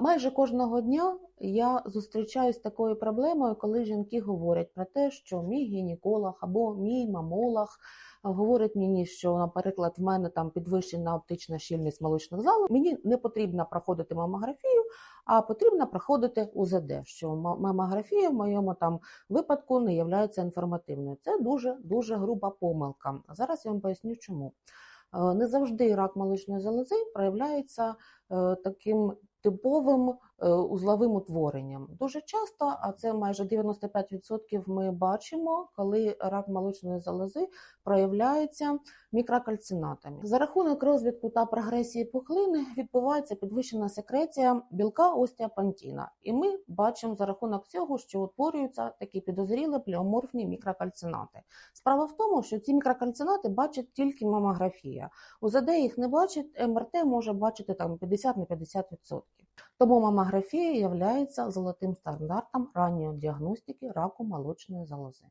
Майже кожного дня я зустрічаюсь з такою проблемою, коли жінки говорять про те, що мій гінеколог або мій мамолог говорить мені, що, наприклад, в мене там підвищена оптична щільність молочних залоз, мені не потрібно проходити мамографію, а потрібно проходити УЗД, що мамографія в моєму там випадку не є інформативною. Це дуже дуже груба помилка. Зараз я вам поясню, чому. Е, Не завжди рак молочної залози проявляється е, таким типовим узловим утворенням. Дуже часто, а це майже 95% ми бачимо, коли рак молочної залози проявляється мікрокальцинатами. За рахунок розвитку та прогресії пухлини відбувається підвищена секреція білка остеопантіна. І ми бачимо за рахунок цього, що утворюються такі підозрілі плеоморфні мікрокальцинати. Справа в тому, що ці мікрокальцинати бачить тільки мамографія. УЗД їх не бачить, МРТ може бачити там 50 на 50%. Тому мамографія являється золотим стандартом ранньої діагностики раку молочної залози.